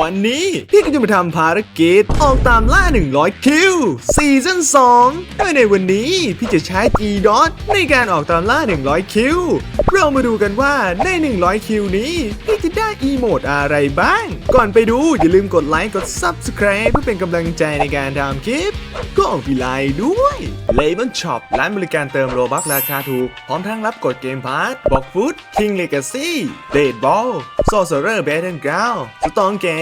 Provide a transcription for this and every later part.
วันนี้พี่ก็จะมาทำภารกิจ ออกตามล่า 100 คิวซีซั่น2โดยในวันนี้พี่จะใช้ G dot ในการออกตามล่า 100 คิว เรามาดูกันว่าใน 100 คิวนี้ พี่จะได้อีโมดอะไรบ้าง ก่อนไปดูอย่าลืมกดไลค์กด Subscribe เพื่อเป็นกำลังใจในการทำคลิป ก็ออกไลน์ด้วย l a b o n Shop ร้านบริการเติมโลบัคราคาถูก พร้อมทั้งรับกดเกมพาร์ทบอกฟุต King Legacy เดดบอล Sorcerer Battle Ground Storm Gate Battle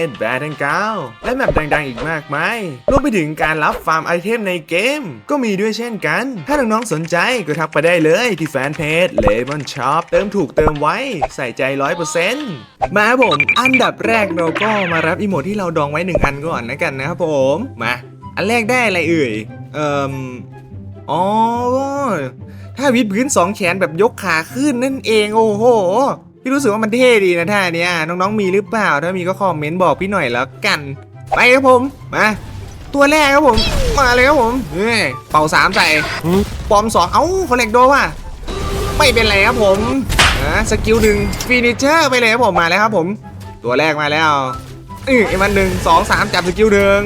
Ground และแมปดังๆอีกมากมายรวมไปถึงการรับฟาร์มไอเทมในเกม ก็มีด้วยเช่นกัน ถ้าน้องๆสนใจก็ทักไปได้เลยที่แฟนเพจ l a b o n Shop เติมถูกเติมไว้ใส่ใจ 100%มาครับผม อันดับแรกเราก็มารับอีโมดที่เราดองไว้หนึ่งอันก่อนนะกันนะครับผม มา อันแรกได้อะไรเอ่ย เอ่มอ๋อถ้าวิดพื้นสองแขนแบบยกขาขึ้นนั่นเองโอ้โห พี่รู้สึกว่ามันเท่ดีนะท่าเนี้ยน้องๆมีหรือเปล่า ถ้ามีก็คอมเมนต์บอกพี่หน่อยแล้วกัน ไปครับผม มา ตัวแรกครับผม มาเลยครับผมเฮ้ยเป่าสามใส่ปอมสองเอ้าคอลเลกโดว่ะไม่เป็นไรครับผมอ่าสกิลหนึ่งฟินิเจอร์ไปเลยครับผมมาแล้วครับผม ตัวแรกมาแล้วเออเอ็มันหนึ่งสองสามจับสกิลหนึ่ง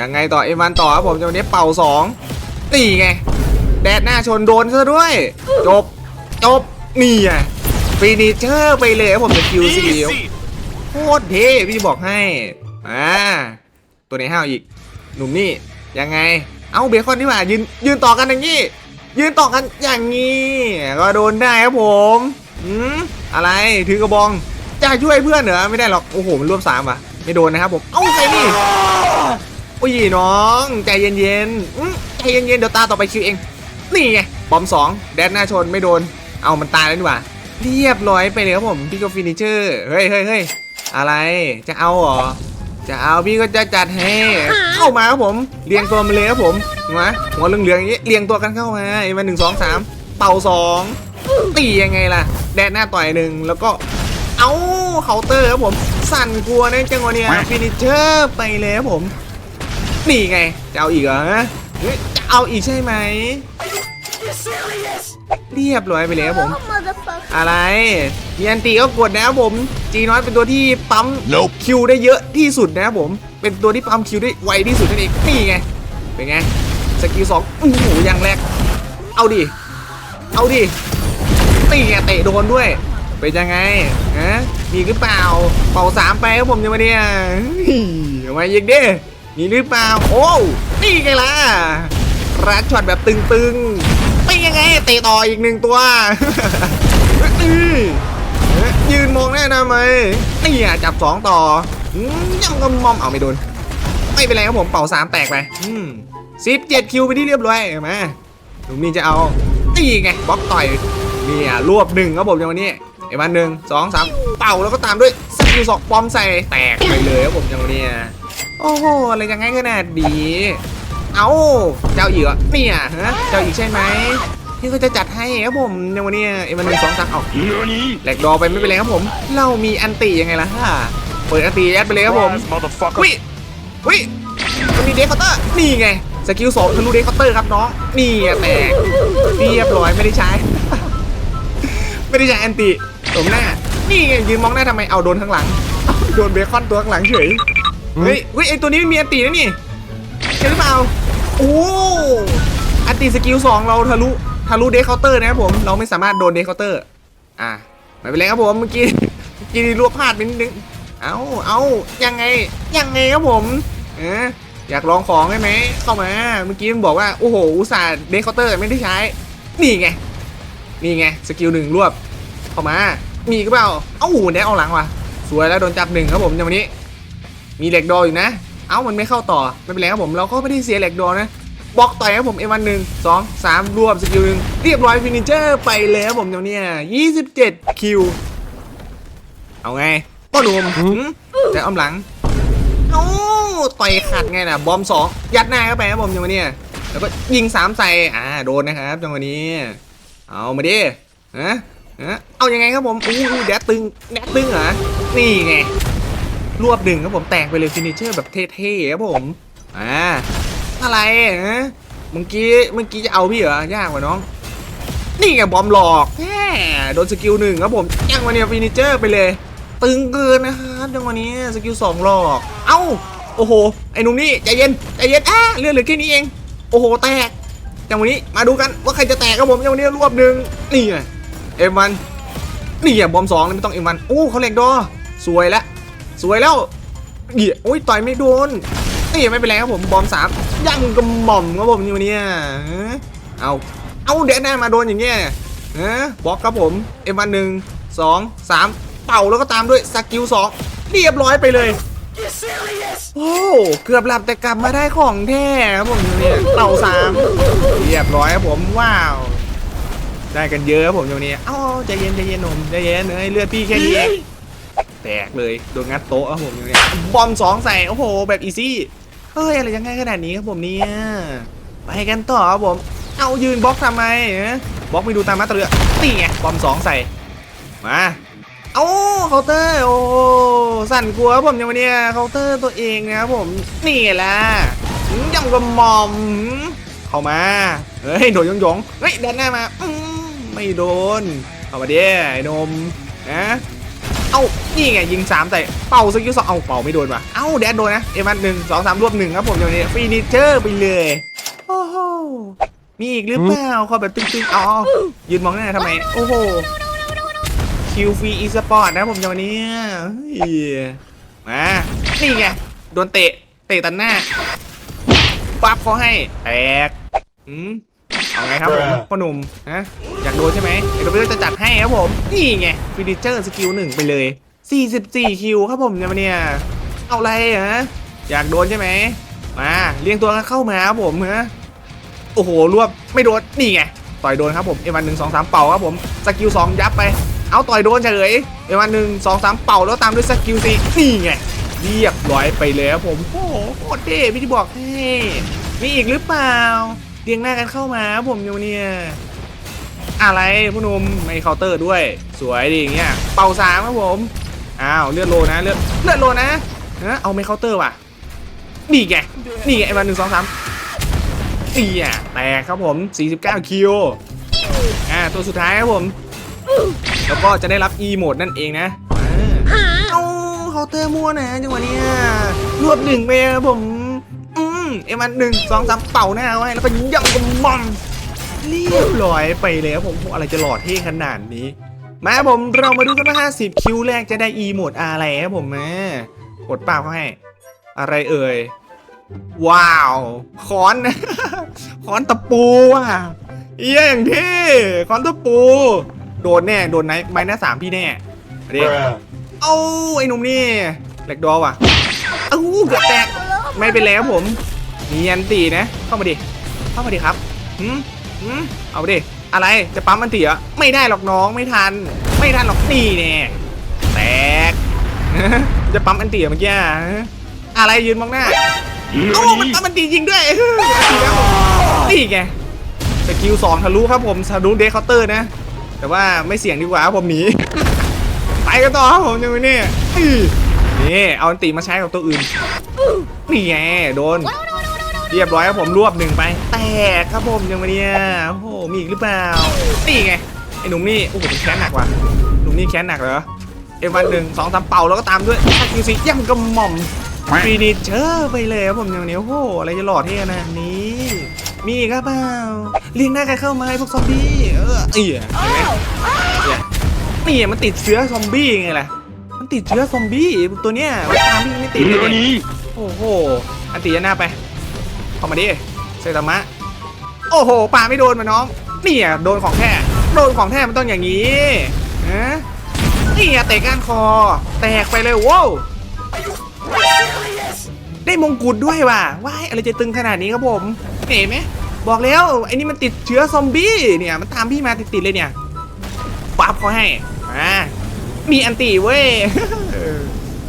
ยังไงต่อเอ็มันต่อครับผมจะวันนี้เป่าสองนี่ไงแดดหน้าชนโดนซะด้วย จบจบนี่ไง ฟินิเจอร์ไปเลยครับผมสกิลสี่โคตรเท่พี่บอกให้ อ่า ตัวไหนห้าวอีก หนุ่มนี่ ยังไง เอาเบคอนนี่หว่ายืนยืนต่อกันอย่างนี้ ยืนต่อกันอย่างนี้ ก็โดนได้ครับผมอืมอะไรถือกระบองจะช่วยเพื่อนเหรอไม่ได้หรอก โอ้โห มันรวบสามว่ะ ไม่โดนนะครับผม เอ้าใครนี่โอ้ยน้อง ใจเย็นๆอืมใจเย็นๆเดี๋ยวตาต่อไปคิวเอง นี่ไงบอมสองแดนหน้าชนไม่โดน เอามันตายแล้วนี่หว่า เรียบร้อยไปเลยครับผมพี่ก็ฟินิเชอร์เฮ้ยเฮ้ยเฮ้ยอะไรจะเอาเหรอจะเอาพี่ก็จะจัดให้เข้ามาครับผมเรียงตัวมาเลยครับผมมาหัวเหลืองๆอย่างนี้เรียงตัวกันเข้ามาไอ้มาหนึ่งสองสามเป่าสองตียังไงล่ะ แดนหน้าต่อยหนึ่งแล้วก็เอาเคาน์เตอร์ครับผมสั่นกลัวนะจังหวะเนี้ยฟินิเชอร์ไปเลยครับผมนี่ไงจะเอาอีกเหรอฮะเฮ้ยจะเอาอีกใช่ไหม เรียบร้อยไปเลยครับผม motherfucker. อะไร มีอันตีก็กดนะครับผม จีน้อยเป็นตัวที่ปั๊ม Nope คิวได้เยอะที่สุดนะครับผม เป็นตัวที่ปั๊มคิวได้ไวที่สุดนั่นเองนี่ไง เป็นไง สกิลสองโอ้โหอย่างแรก เอาดิ เอาดินี่ไงเตะโดนด้วย เป็นยังไงฮะมีหรือเปล่า เป่าสามไปครับผมยังไม่เนี่ยเฮ้ยเอามายิงดิมีหรือเปล่า โอ้นี่ไงล่ะรัดช็อตแบบตึงๆเป็นยังไงเตะต่ออีกหนึ่งตัวนี่ยืนมองแน่นะไหมนี่อะจับสองต่ออืมยังกำมอมเอาไม่โดน ไม่เป็นไรครับผมเป่าสามแตกไปอืมสิบเจ็ดคิวไปที่เรียบร้อยเห็นไหมหนุ่มนี่จะเอานี่ไงบล็อกต่อยนี่อะรวบหนึ่งครับผมอย่างวันนี้ไอ้วันหนึ่งสองสามเป่าแล้วก็ตามด้วยสกิลสองปอมใส่แตกไปเลยครับผมอย่างวันนี้โอ้โหอะไรยังไงขนาดดีเอาเจ้าอีกเหรอเนี่ยฮะเจ้าอีกใช่ไหม พี่ก็จะจัดให้ครับผมอย่างวันนี้ไอ้วันหนึ่งสองสามเอา NANI? แหลกดอไปไม่เป็นไรครับผม เรามีอันติยังไงล่ะฮะเปิดอันติยัดไปเลยครับผม Surprise, motherfucker. วิวิมันมีเดคเคาน์เตอร์นี่ไงสกิลสองทะลุเดคเคาน์เตอร์ครับน้องนี่ไงแตกเรียบร้อยไม่ได้ใช้ ไม่ได้ใช้อันติสมหน้า นี่ไงยืนมองหน้าทำไมเอาโดนข้างหลังเอาโดนเบคอนตัวข้างหลังเฉยเฮ้ยเฮ้ยไอตัวนี้มันมีอันตินะนี่ใช่หรือเปล่าโอ้อันติสกิลสองเราทะลุ ทะลุเดคเคาน์เตอร์นะครับผม เราไม่สามารถโดนเดคเคาน์เตอร์ อะไม่เป็นไรครับผมเมื่อกี้เมื่อกี้รวบพลาดไปนิดนึง เอาเอายังไง ยังไงครับผม เอออยากลองของใช่ไหม เข้ามา เมื่อกี้มันบอกว่า โอ้โห อุตส่าห์เดคเคาน์เตอร์ไม่ได้ใช้ นี่ไง นี่ไง สกิลหนึ่งรวบ เข้ามา มีก็เปล่า เอ้าหูแดกเอาหลังว่ะ สวยแล้วโดนจับหนึ่งครับผมในวันนี้ มีเหล็กดออยู่นะ เอ้ามันไม่เข้าต่อ ไม่เป็นไรครับผม เราก็ไม่ได้เสียเหล็กดอนะ บล็อกต่อยครับผมเอวันหนึ่งสองสามรวมสกิลหนึ่งเรียบร้อยฟินิเจอร์ไปเลยครับผมเดี๋ยวเนี้ยี่สิบเจ็ดคิว เอาไงพ่อหนุ่มหืมจะอ้อมหลังเอ้าต่อยขัดไงน่ะบอมสองยัดหน้าเข้าไปครับผมจังหวะเนี้ยแล้วก็ยิงสามใส่อ่าโดนนะครับจังหวะนี้ เอามาดิฮะฮะเอายังไงครับผมอู้แดดตึงแดดตึงเหรอนี่ไงรวบดึงครับผมแตกไปเลยฟินิเชอร์แบบเท่ๆครับผมอ่า อะไรฮะเมื่อกี้เมื่อกี้จะเอาพี่เหรอยากกว่าน้อง นี่ไงบอมหลอกแหมโดนสกิลหนึ่งครับผมยังมาเนี่ยฟินิเจอร์ไปเลย ตึงเกินนะครับจังวะนี้สกิลสองหลอก เอ้าโอ้โหไอ้หนุ่มนี่ใจเย็นใจเย็นอะเลือดเหลือแค่นี้เอง โอ้โหแตกจังวะนี้มาดูกันว่าใครจะแตกครับผมจังวะนี้รวบหนึ่งนี่ไงเอ็มวันนี่อะบอมสองไม่ต้องเอ็มวันโอ้เขาเหล็กดอสวยแล้วสวยแล้วเหี้ยโอ้ยต่อยไม่โดน นี่ไม่เป็นไรครับผมบอมสามยังกระหม่อมครับผมจังหวะนี้เอาเอาเดนหน้ามาโดนอย่างเงี้ยเออบล็อกครับผมเอ็มวันหนึ่งสองสามเป่าแล้วก็ตามด้วยสกิลสองเรียบร้อยไปเลยโอ้เกือบหลับแต่กลับมาได้ของแท้ครับผมเนี่ยเป่าสามเรียบร้อยครับผมว้าวได้กันเยอะครับผมตรงนี้เอ้าใจเย็นใจเย็นหนุ่มใจเย็นเอ้ยเลือดพี่แค่นี้แตกเลยโดนงัดโต๊ะครับผมตรงนี้บอมสองใส่โอ้โหแบบอีซี่ เฮ้ยอะไรยังไงขนาดนี้ครับผมเนี่ยไปกันต่อครับผม เอายืนบล็อกทำไมฮะบล็อกไม่ดูตามมาตราเรือนี่ไงบอมสองใส่มาเอาเคาน์เตอร์โอ้สั่นกลัวครับผมย่างวันเนี้ยเคาน์เตอร์ตัวเองนะครับผมนี่ไงล่ะยังกระหม่อมเข้ามาเฮ้ยโดนยงยงเฮ้ยเดินหน้ามาอมไม่โดนเข้ามาดิไอ้นมนะ เอานี่ไงยิงสามใส่เป่าสกิลสองเอาเป่าไม่โดนว่ะ เอ้าแดดโดนนะ เอ็มวันหนึ่งสองสามรวบหนึ่งครับผมอย่างนี้ฟีนิเจอร์ไปเลย โอ้โห มีอีกหรือเปล่าขอแบบตึ้งๆอ๋อยืนมองหน้าทำไม โอ้โห คิวฟรีอีสปอร์ตนะผมจะวันนี้เฮ้ยมา นี่ไง โดนเตะ เตะตันหน้าปั๊บเขาให้ แตกอืม เอาไงครับผมพ่อหนุ่มฮะอยากโดนใช่ไหมเดี๋ยวเราจะจัดให้ครับผม นี่ไงฟินิเจอร์สกิลหนึ่งไปเลย 44 คิวครับผมเนี่ยวันเนี้ยเอาอะไรฮะอยากโดนใช่ไหมมาเรียงตัวกันเข้ามาครับผมฮะโอ้โหรวบไม่โดนนี่ไงต่อยโดนครับผมเอวันหนึ่งสองสามเป่าครับผมสกิลสองยับไป เอาต่อยโดนเฉยเอวันหนึ่งสองสามเป่าแล้วตามด้วยสกิลสี่นี่ไงเรียบร้อยไปเลยครับผมโอ้โหโคตรเท่พี่ที่บอกเท่มีอีกหรือเปล่า เรียงหน้ากันเข้ามาครับผมอยู่เนี่ยอะไรผู้นุ่มไม่เคาน์เตอร์ด้วย สวยดีอย่างเงี้ยเป่าสามครับผมอ้าวเลือดโลนะเลือดเลือดโลนะฮะเอาไม่เคาน์เตอร์ว่ะนี่ไงนี่ไงไอ้วันหนึ่งสองสามนี่อะแตกครับผม 49 คิวอ่าตัวสุดท้ายครับผม แล้วก็จะได้รับ E โหมดนั่นเองนะอ่าเอาเคาน์เตอร์มั่วนะจังหวะนี้รวบหนึ่งไปครับผม เอ็มอันหนึ่งสองสามเป่าหน้าไว้แล้วก็ย่ำกับมอมเรียบร้อยไปเลยครับผมอะไรจะหล่อเท่ขนาดนี้มาผมเรามาดูกันว่า50 คิวแรกจะได้ E โหมดอะไรครับผมแมากดเปล่าเขาให้ อะไรเอ่ย ว้าวค้อนค้อนตะปูว่ะเอี้ยอย่างเท่ค้อนตะปู โดนแน่ โดนไหนไม้หน้าสามพี่แน่มาดิเอ้าไอ้หนุ่มนี่แหลกดอว่ะเอ้าเกือบแตกไม่เป็นแล้วผม มียันตีนะ เข้ามาดิ เข้ามาดิครับหืมหืมเอาดิ อะไร จะปั๊มอันตีเหรอ ไม่ได้หรอกน้อง ไม่ทัน ไม่ทันหรอกนี่แน่แตก จะปั๊มอันตีเหรอเมื่อกี้อะอะไรยืนมองหน้าเอ้ามันมันตีจริงด้วยนี่ไงสกิลสองทะลุครับผมทะลุเดคเคาน์เตอร์นะ แต่ว่าไม่เสี่ยงดีกว่าครับผมหนีไปกันต่อครับผมยังไม่นี่อื้อนี่เอาอันติมาใช้กับตัวอื่นนี่ไงโดน เรียบร้อยครับผมรวบหนึ่งไป แตกครับผมยังไงเนี่ยโอ้โหมีอีกหรือเปล่า นี่ไงไอ้หนุ่มนี่โอ้โหมันแค้นหนักว่ะหนุ่มนี่แค้นหนักเหรอเอวันหนึ่งสองสามเป่าแล้วก็ตามด้วยสกิลสีย่ำกระหม่อมฟีนิเจอร์ไปเลยครับผมอย่างนี้โอ้โหอะไรจะหล่อเท่ขนาดนี้ มีอีกครับเปล่าเลี้ยงหน้าใครเข้ามาไอ้พวกซอมบี้เออเอียเห็นไหมเนี่ยนี่มันติดเชื้อซอมบี้ไงล่ะมันติดเชื้อซอมบี้ตัวเนี้ยตามพี่ไม่ติดเลยโอ้โหอันตีหน้าไป เข้ามาดิเซตามะ โอ้โหปาไม่โดนมาน้องนี่อะโดนของแท้โดนของแท้มันต้องอย่างนี้ฮะนี่อะเตะก้านคอ แตกไปเลยว้าวได้มงกุฎด้วยว่ะว้ายอะไรจะตึงขนาดนี้ครับผมเห็นไหมบอกแล้วไอ้นี่มันติดเชื้อซอมบี้เนี่ยมันตามพี่มาติดๆเลยเนี่ยปั๊บเขาให้อ่ามีอันตีเว้ย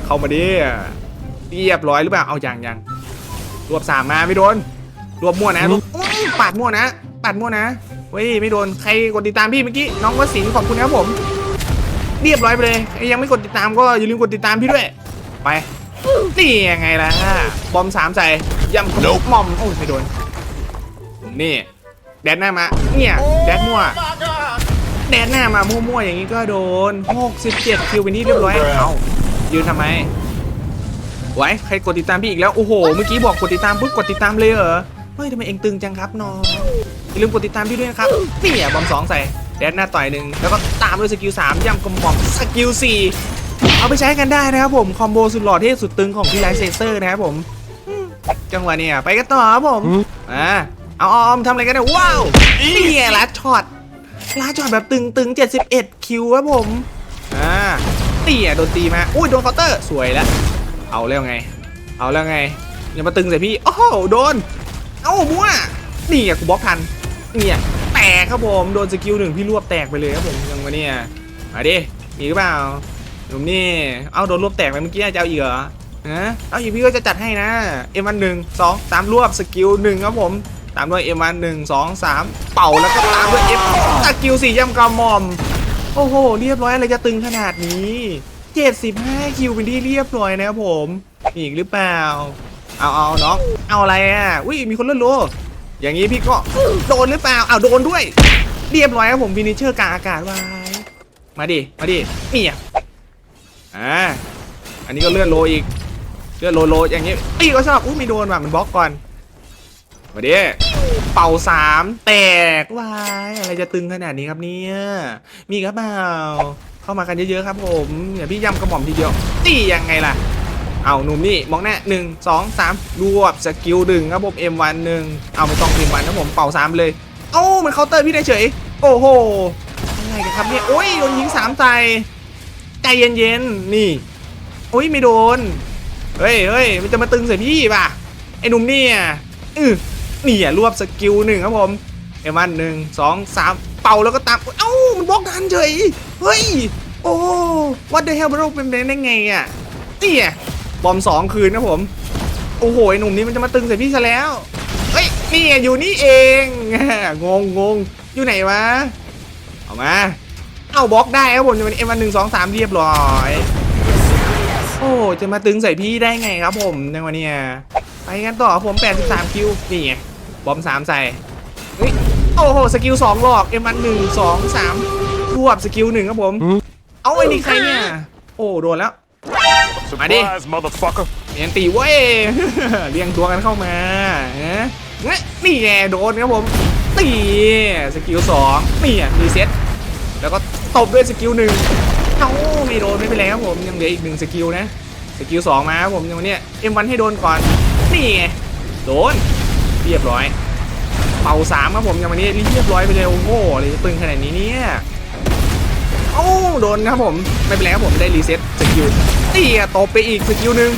เข้ามาดิเรียบร้อยหรือเปล่าเอาอย่างยัง รวบสามมาไม่โดน รวบมั่วนะรวบอื้อปาดมั่วนะปาดมั่วนะเว้ยไม่โดนใครกดติดตามพี่เมื่อกี้น้องวสินขอบคุณนะครับผม เรียบร้อยไปเลยใครยังไม่กดติดตามก็อย่าลืมกดติดตามพี่ด้วย ไปนี่ยังไงล่ะบอมสามใส่ย่ำขนมมอมโอ้ยไม่โดน นี่ แดดหน้ามา เนี่ยแดดมั่วแดนหน้ามามั่วๆอย่างนี้ก็โดน67คิวเป็นที่เรียบร้อยเอายืนทำไม ไว้ใครกดติดตามพี่อีกแล้วโอ้โหเมื่อกี้บอกกดติดตามปุ๊บกดติดตามเลยเหรอเฮ้ยทำไมเองตึงจังครับน้องอย่าลืมกดติดตามพี่ด้วยนะครับนี่อะบอมสองใส่แดนหน้าต่อยหนึ่งแล้วก็ตามด้วยสกิลสามย่ำกระหม่อมสกิลสี่เอาไปใช้กันได้นะครับผมคอมโบสุดหล่อเท่สุดตึงของพี่ไลท์เซเซอร์นะครับผมจังหวะเนี่ยไปกันต่อครับผมอ่าเอาออมทำอะไรกันเนี่ยว้าวนี่ไงลัดช็อตลัดช็อตแบบตึงตึงๆ71คิวครับผมอ่านี่อะโดนตีมาอุ้ยโดนเคาน์เตอร์สวยแล้ว เอาแล้วไง เอาแล้วไง อย่ามาตึงใส่พี่ โอ้โหโดน เอ้ามัวนี่อะกูบล็อกทันเนี่ยแตกครับผมโดนสกิลหนึ่งพี่รวบแตกไปเลยครับผมยังวะเนี่ยมาดิมีหรือเปล่าหนุ่มนี่ เอ้าโดนรวบแตกไปเมื่อกี้จะเอาอีกเหรอฮะเอาอีกพี่ก็จะจัดให้นะเอ็มวันหนึ่งสองสามรวบสกิลหนึ่งครับผมตามด้วยเอ็มวันหนึ่งสองสามเป่าแล้วก็ตามด้วยเอฟสกิลสี่ย่ำกระหม่อม โอ้โห เรียบร้อยอะไรจะตึงขนาดนี้ 75 คิวเป็นที่เรียบร้อยนะครับผมมีอีกหรือเปล่า เอาเอาน้องเอาอะไรอะอุ้ยมีคนเลื่อนโลอย่างนี้พี่ก็โดนหรือเปล่าเอาโดนด้วย เรียบร้อยครับผมฟินิเชอร์กลางอากาศไว้ มาดิ มาดินี่อะอ่า อันนี้ก็เลื่อนโลอีก เลื่อนโลโลอย่างนี้อีก็ชอบอุ้ยม่โดนว่ะมันบล็อกก่อน มาดิเป่าสามแตกวายอะไรจะตึงขนาดนี้ครับเนี่ย มีครับเปล่า เข้ามากันเยอะๆครับผมอย่าพี่ย้ำกระหม่อมทีเดียวตียังไงล่ะ เอาหนุ่มนี่มองหน้าหนึ่งสองสามรวบสกิลหนึ่งครับผมเอ็มวันหนึ่งเอาไม่ต้องเอ็มวันนะผมเป่าสามเลยเอ้ามันเคาน์เตอร์พี่ได้เฉย โอ้โหอะไรกันครับเนี่ยโอ้ยโดนยิงสามใจใจเย็นๆนี่โอ้ยไม่โดนเฮ้ยเฮ้ยมันจะมาตึงใส่พี่ป่ะไอ้หนุ่มเนี่ยอือนี่อะรวบสกิลหนึ่งครับผมเอมันหนึ่งสองสามเป่าแล้วก็ตามเอ้ามันบล็อกทันเฉย เฮ้ย โอ้วัดเด h ลบรเป็นไปได้ไงอะนี่อะบอมสองคืนนะผม โอ้โหไอหนุ่มนี้มันจะมาตึงใส่พี่ซะแล้ว เฮ้ย นี่อยู่นี่เอง งงงงอยู่ไหนวะ เอามา เอาบล็อกได้ครับผมจะเป็นเอ็มวันหนึ่งสองสามเรียบร้อย โอ้จะมาตึงใส่พี่ได้ไงครับผมในวันนี้ไปกันต่อครับผม 83 คิว นี่ไง บอม3ใส่เฮ้ยโอ้โห สกิล2หลอกเอ็มวันหนึ่งสองสาม วบสกิลหนึ่งครับผม เอาไอ้นี่ใครเนี่ย โอ้โดนแล้ว Surprise, motherfucker. เมียนตีเว้ย เรียงตัวกันเข้ามาฮะเนี่ยนี่ไงโดนครับผมตีสกิลสองนี่อะรีเซ็ตแล้วก็ตบด้วยสกิลหนึ่งเอ้าไม่โดนไม่เป็นไรครับผมยังเหลืออีกหนึ่งสกิลนะสกิลสองมาครับผมอย่างวันเนี้เอ็มวันให้โดนก่อนนี่ไงโดนเรียบร้อย เป่าสามครับผมอย่างวันนี้เรียบร้อยไปเลยโอ้โหเลยจะตึงขนาดนี้เนี่ย โอ้โดนครับผม ไม่เป็นไรครับผมได้รีเซ็ตสกิลนี่อะตบไปอีกสกิลหนึ่ง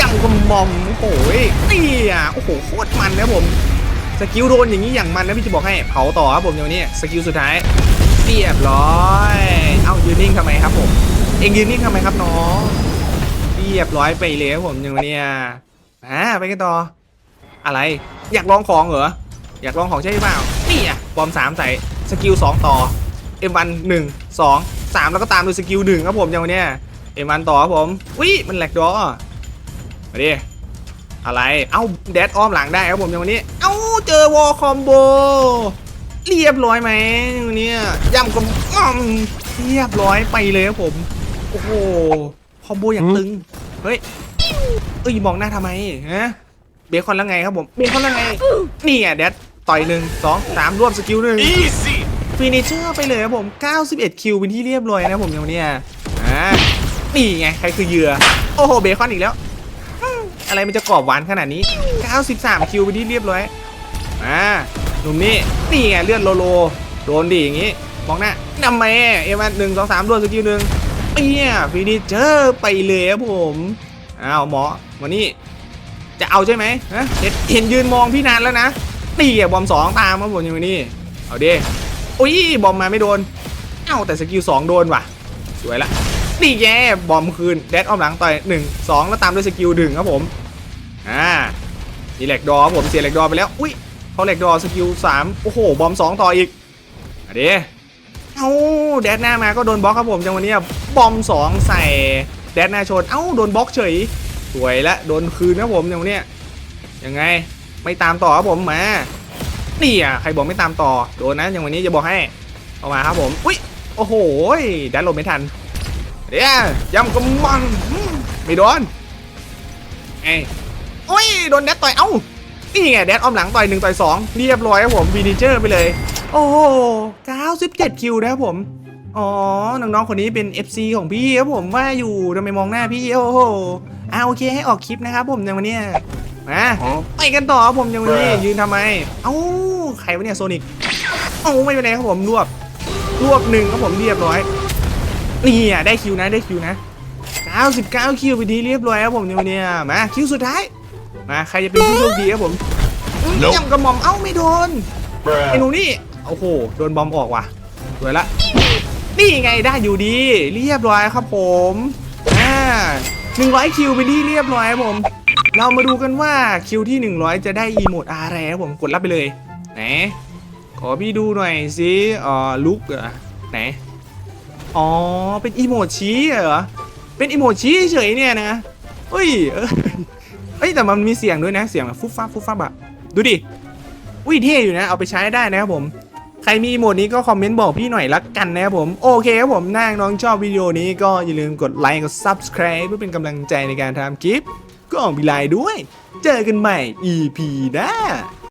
ยังกระหม่อมโอ้โหนี่อะโอ้โหโคตรมันนะผมสกิลโดนอย่างนี้อย่างมันนะพี่จะบอกให้เผาต่อครับผมอย่างวันนี้สกิลสุดท้ายเรียบร้อยเอ้ายืนนิ่งทำไมครับผมเองยืนนิ่งทำไมครับน้องเรียบร้อยไปเลยครับผมอย่างนี้อ่าไปกันต่อ อะไรอยากลองของเหรออยากลองของใช่หรือเปล่านี่อะบอมสามใส่สกิลสองต่อเอ็มวันหนึ่ง สองสามแล้วก็ตามด้วยสกิลหนึ่งครับผมอย่างวันเนี้ยเอ็มวันต่อครับผมวิมันแหลกดอมาดิอะไรเอ้าแดดอ้อมหลังได้ครับผมอย่างวันนี้ เอ้าเจอวอลคอมโบเรียบร้อยไหมอย่างวันนี้ย่ำกลมอ้อมเรียบร้อยไปเลยครับผมโอ้โหคอมโบอย่างตึงเฮ้ยเอ้ยมองหน้าทำไมฮะเบคอนแล้วไงครับผมเบคอนแล้วไงนี่อะแดดต่อยหนึ่งสองสามรวบสกิลหนึ่ง Easy. ฟินิชเชอร์ไปเลยครับผม 91 คิวเป็นที่เรียบร้อยนะผมอย่างเนี้ยอ่านี่ไง ใครคือเหยื่อ โอ้โห เบคอนอีกแล้ว อะไรมันจะกรอบหวานขนาดนี้ 93 คิวเป็นที่เรียบร้อยอ่าหนุ่มนี่นี่ไงเลือดโลโลโดนดีอย่างงี้มองหน้านำแม่เอ็มหนึ่งสองสามรวดสกิลหนึ่งเปี้ยฟินิชเชอร์ไปเลยครับผมอ้าวหมอวันนี้จะเอาใช่ไหมฮะเห็นเห็นยืนมองพี่นานแล้วนะตีอะบอมสองตามครับผมอย่างนี้เอาดิ อุ้ยบอมมาไม่โดน เอ้าแต่สกิลสองโดนว่ะ สวยละนี่แย่บอมคืนแดดอ้อมหลังต่อยหนึ่งสองแล้วตามด้วยสกิลหนึ่งครับผมอ่านี่แหลกดอครับผมเสียแหลกดอไปแล้วอุ้ยเขาแหลกดอสกิลสามโอ้โหบอมสองต่ออีกเอาดิเอ้าแดดหน้ามาก็โดนบล็อกครับผมจังวันนี้บอมสองใส่แดดหน้าชนเอ้าโดนบล็อกเฉยสวยละโดนคืนครับผมอย่างวันนี้ยังไงไม่ตามต่อครับผมมา นี่อะใครบอกไม่ตามต่อโดนนะอย่างวันนี้จะบอกให้ออกมาครับผมอุ้ยโอ้โหดันหลบไม่ทันเดี๋ยวย้ำกำมังไม่โดนเอ้ยโอ้ยโดนแดดต่อยเอ้านี่ไงแดดอ้อมหลังต่อยหนึ่งต่อยสองเรียบร้อยครับผมวีนิเจอร์ไปเลย โอ้โห97คิวนะครับผมอ๋อน้องๆคนนี้เป็น FC ของพี่ครับผมว่าอยู่ทำไมมองหน้าพี่โอ้โห อ่าโอเคให้ออกคลิปนะครับผมในวันเนี้ยมาไปกันต่อครับผมในวันนี้ยืนทำไม เอ้าใครวะเนี่ยโซนิกเอ้าไม่เป็นไรครับผมรวบรวบหนึ่งครับผมเรียบร้อยนี่อะได้คิวนะได้คิวนะ 99 คิวไปทีเรียบร้อยครับผมในวันเนี้ยมาคิวสุดท้ายมาใครจะเป็นผู้โชคดีครับผมยังกระหม่อมเอ้าไม่โดนไอ้หนูนี่โอ้โหโดนบอมออกว่ะสวยละนี่ไงได้อยู่ดี เรียบร้อยครับผมอ่า หนึ่งร้อยคิวไปที่เรียบร้อยครับผม เรามาดูกันว่าคิวที่ 100 จะได้อีโมดอะไรครับผมกดรับไปเลยไหนขอพี่ดูหน่อยสิอ๋อลุกเหรอไหนอ๋อเป็นอีโมดชี้เหรอเป็นอีโมดชี้เฉยเนี่ยนะเฮ้ยเอ้ยแต่มันมีเสียงด้วยนะเสียงแบบฟุบฟับฟุบฟับอะดูดิอุ้ยเท่อยู่นะเอาไปใช้ได้นะครับผม รมีอีโหมดนี้ก็คอมเมนต์บอกพี่หน่อยละกันนะครับผม โอเคครับผมถ้าน้องชอบวิดีโอนี้ก็อย่าลืมกดไลค์กด Subscribe เพื่อเป็นกำลังใจในการทำคลิปก็ออกมีไลน์ด้วย เจอกันใหม่ EP หน้า